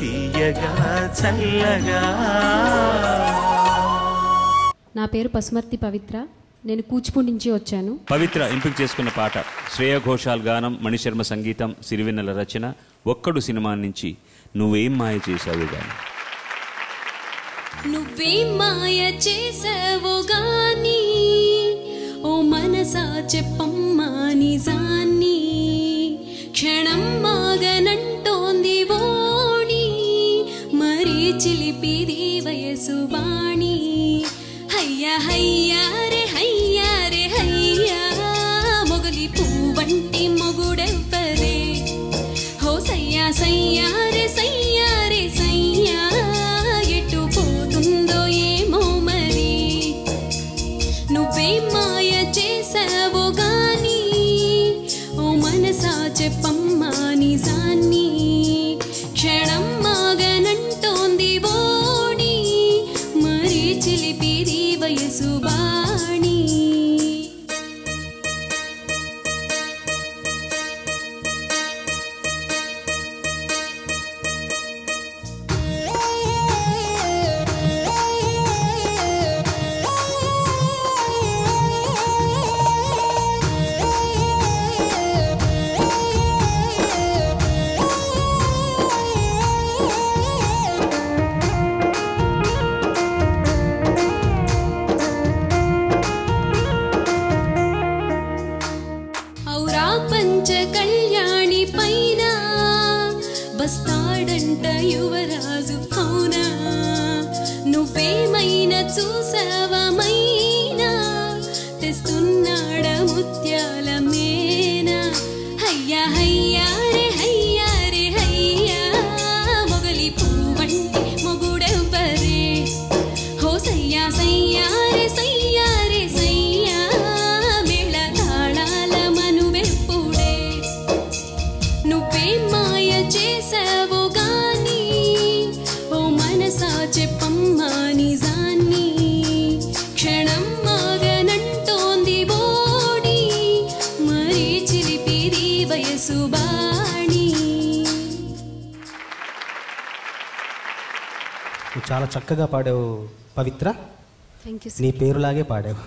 తీయగా చల్లగా. నా పేరు పసుమర్తి పవిత్ర. నేను కూచిపూడి నుంచి వచ్చాను. పవిత్ర ఎంపిక చేసుకున్న పాట శ్రేయ ఘోషాల్ గానం మణిశర్మ సంగీతం సిరివెన్నెల రచన ఒక్కడు సినిమా నుంచి నువ్వేం మాయ చేశావు గాని. నువ్వేం మాయ చేసావో గాని ఓ మనసా చెప్పమ్మా నిజాన్ని చిలిపి దేవయసు వాణి. హయ్యా హయ్యా రే హయ్యా రే హయ్యా. మొగలి పువ్వంటి మొగుడెవ్వరే? హో సయ్యా సయ్యా రే సయ్యా రే సయ్యా. ఎటు పోతుందో ఏమో మరి. నువ్వే మాయ చేసావో గాని ఓ మనసా చెప్పమ్మా. వాడంట యువరాజు అవునా? నువ్వేమైనా చూసావమైనా తెస్తున్నాడ ముత్యాల మేనా? హయ్యా హయ్యా రే హయ్యా రే హయ్యా. మొగలి పువ్వంటి మొగుడెవ్వరే? హో సయ్యా సయ్యా. నిజాన్ని క్షణం మాగనంటోంది బోడి మరి చిలిపిది వయసు బాణి నువ్వు చాలా చక్కగా పాడావు పవిత్ర. థ్యాంక్ యూ నీ పేరులాగే పాడావు.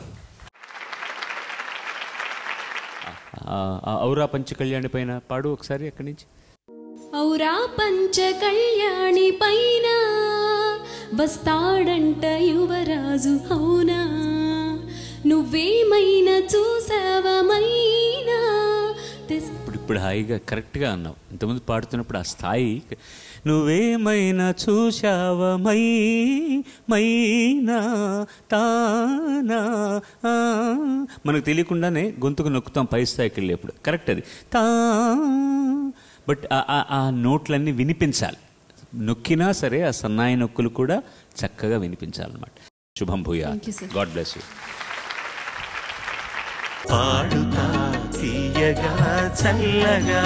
ఔరా పంచ కళ్యాణి పైన పాడు ఒకసారి అక్కడి నుంచి. ఔరా పంచ కళ్యాణి పైన వస్తాడంట యువరాజు అవునా? నువ్వేమైనా చూసావమైనా ఇప్పుడు ఇప్పుడు హాయిగా కరెక్ట్గా అన్నావు. ఇంతకుముందు పాడుతున్నప్పుడు ఆ స్థాయి నువ్వేమైనా చూశావమై మైనా తానా? మనకు తెలియకుండానే గొంతుకు నొక్కుతాం పై స్థాయికి వెళ్ళేప్పుడు. కరెక్ట్ అది. తా బట్ ఆ- ఆ నోట్లన్నీ వినిపించాలి. నొక్కినా సరే ఆ సన్నాయి నొక్కులు కూడా చక్కగా వినిపించాలన్నమాట. శుభం భూయా. God bless you Padutha Theeyaga చల్లగా.